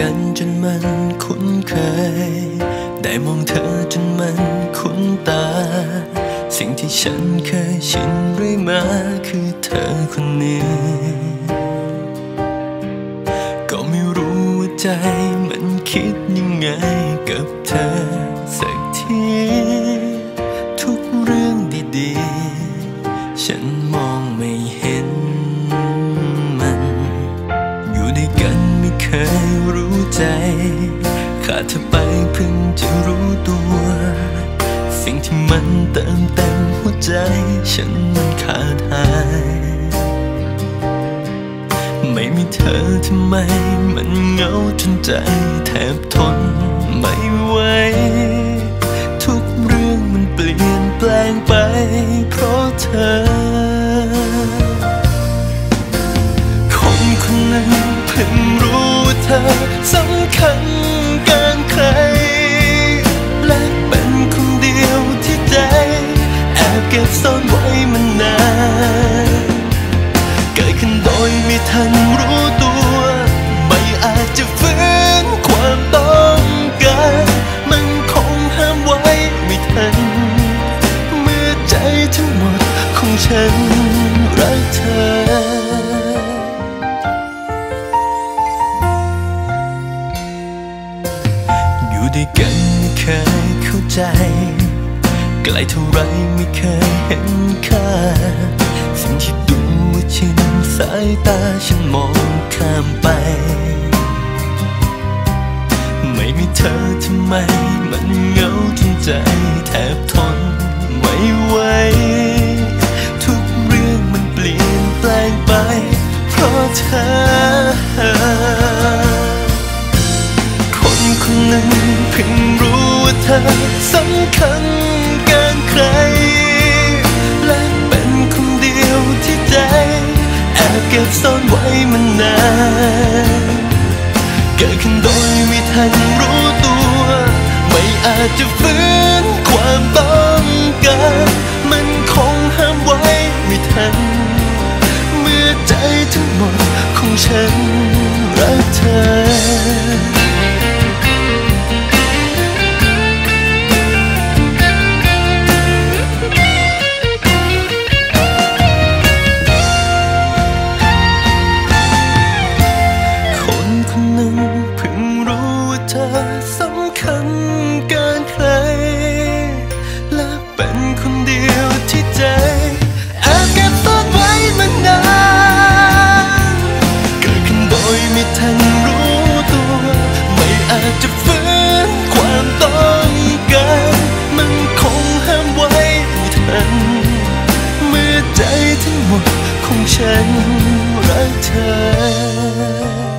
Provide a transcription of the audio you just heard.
กันจนมันคุ้นเคย ได้มองเธอจนมันคุ้นตา สิ่งที่ฉันเคยชินเรื่อยมาคือเธอคนนี้ ก็ไม่รู้ว่าใจมันคิดยังไงกับเธอสักที ทุกเรื่องดีๆ ฉันมองไม่เห็น ใจขาดเธอไปเพิ่งจะรู้ตัว สิ่งที่มันเติมเต็มหัวใจ ฉันมันขาดหาย ไม่มีเธอทำไม มันเหงาจนใจแทบทนไม่ไหวทุกเรื่องมันเปลี่ยนแปลงไป เพราะเธอ คนคนนั้นเพิ่ง ธอสำคัญเกินใคร และเป็นคนเดียวที่ใจ แอบเก็บซ่อนไว้มานาน เกิดขึ้นโดยไม่ทันรู้ตัว ไม่อาจจะฟื้น นไม่เคยเข้าใจ ไกลเท่าไรไม่เคยเห็นค่า สิ่งที่ดูว่าชินสายตาฉันมองข้ามไป ไม่มีเธอทำไม มันเหงาจนใจแทบทนไม่ไหว นคนหนึ่งเพิ่งรู้ว่าเธอสำคัญเกินใคร และเป็นคนเดียวที่ใจ แอบเก็บซ่อนไว้มานานเกิดขึ้นโดยไม่ทันรู้ตัว ไม่อาจจะฝืนความต้องการมันคงห้ามไว้ไม่ทัน เมื่อใจทั้งหมดของฉันรักเธอ ของฉันรักเธอ